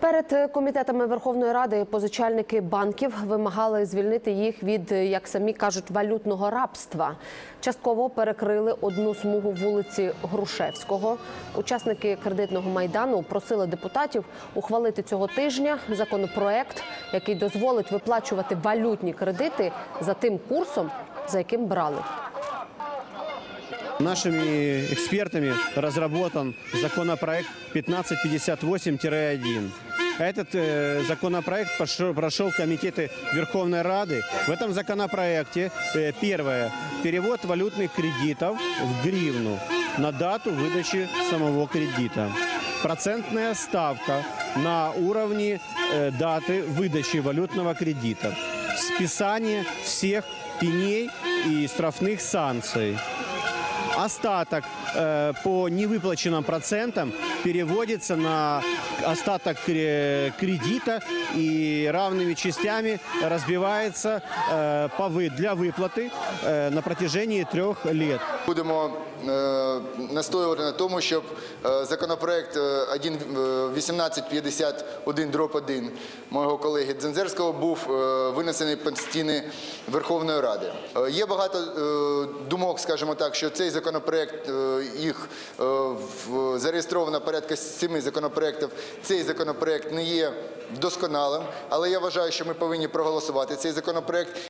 Перед комітетами Верховної Ради позичальники банків вимагали звільнити їх від, як самі кажуть, валютного рабства. Частково перекрили одну смугу вулиці Грушевського. Учасники кредитного майдану просили депутатів ухвалити цього тижня законопроект, який дозволить виплачувати валютні кредити за тим курсом, за яким брали. Нашими экспертами разработан законопроект 1558-1. Этот э, законопроект пошел- прошел комитеты Верховной Рады. В этом законопроекте э, первое – перевод валютных кредитов в гривну на дату выдачи самого кредита. Процентная ставка на уровне э, даты выдачи валютного кредита. Списание всех пеней и штрафных санкций. Остаток э, по невыплаченным процентам переводится на остаток кре- кредита и равными частями разбивается э, по вы- для выплаты э, на протяжении трех лет. Будемо е, настоювати на тому, щоб е, законопроект е, 1, е, 1851 дроб 1 мого колеги Дзензерського був е, винесений під стіни Верховної Ради. Е, Є багато е, думок, скажімо так, що цей законопроект е, їх е, зареєстровано порядка семи законопроектів. Цей законопроект не є досконалим, але я вважаю, що ми повинні проголосувати цей законопроект.